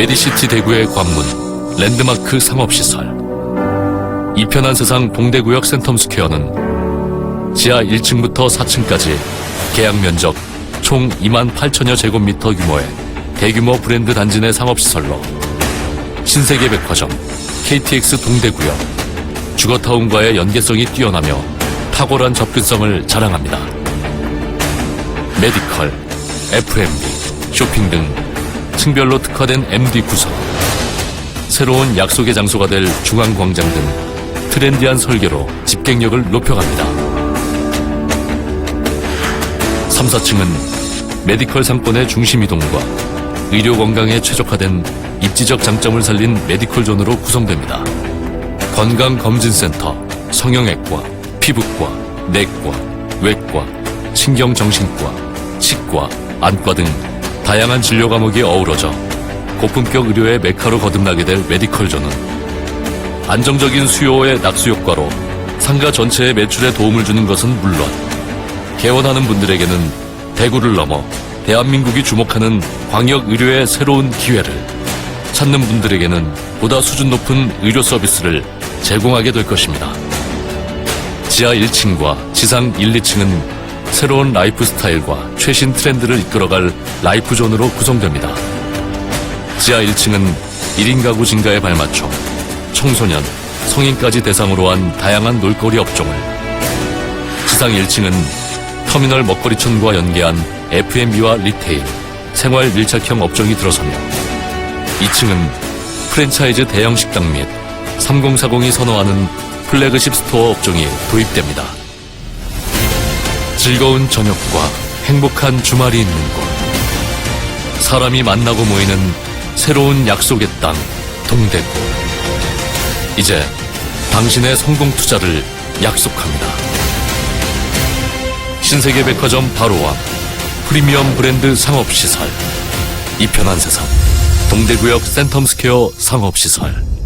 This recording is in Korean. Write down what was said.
메디시티 대구의 관문 랜드마크 상업시설 이편한 세상 동대구역 센텀스퀘어는 지하 1층부터 4층까지 계약 면적 총 2만 8천여 제곱미터 규모의 대규모 브랜드 단지 내 상업시설로 신세계 백화점 KTX 동대구역 주거타운과의 연계성이 뛰어나며 탁월한 접근성을 자랑합니다. 메디컬, F&B, 쇼핑 등 층별로 특화된 MD 구성 새로운 약속의 장소가 될 중앙광장 등 트렌디한 설계로 집객력을 높여갑니다. 3, 4층은 메디컬 상권의 중심 이동과 의료 건강에 최적화된 입지적 장점을 살린 메디컬 존으로 구성됩니다. 건강검진센터, 성형외과, 피부과, 내과, 외과, 신경정신과, 치과, 안과 등 다양한 진료 과목이 어우러져 고품격 의료의 메카로 거듭나게 될 메디컬 존은 안정적인 수요의 낙수 효과로 상가 전체의 매출에 도움을 주는 것은 물론 개원하는 분들에게는 대구를 넘어 대한민국이 주목하는 광역 의료의 새로운 기회를 찾는 분들에게는 보다 수준 높은 의료 서비스를 제공하게 될 것입니다. 지하 1층과 지상 1, 2층은 새로운 라이프 스타일과 최신 트렌드를 이끌어갈 라이프 존으로 구성됩니다. 지하 1층은 1인 가구 증가에 발맞춰 청소년, 성인까지 대상으로 한 다양한 놀거리 업종을 지상 1층은 터미널 먹거리촌과 연계한 F&B와 리테일, 생활 밀착형 업종이 들어서며 2층은 프랜차이즈 대형 식당 및 3040이 선호하는 플래그십 스토어 업종이 도입됩니다. 즐거운 저녁과 행복한 주말이 있는 곳. 사람이 만나고 모이는 새로운 약속의 땅, 동대구. 이제 당신의 성공 투자를 약속합니다. 신세계 백화점 바로와 프리미엄 브랜드 상업시설. 이 편한 세상. 동대구역 센텀스퀘어 상업시설.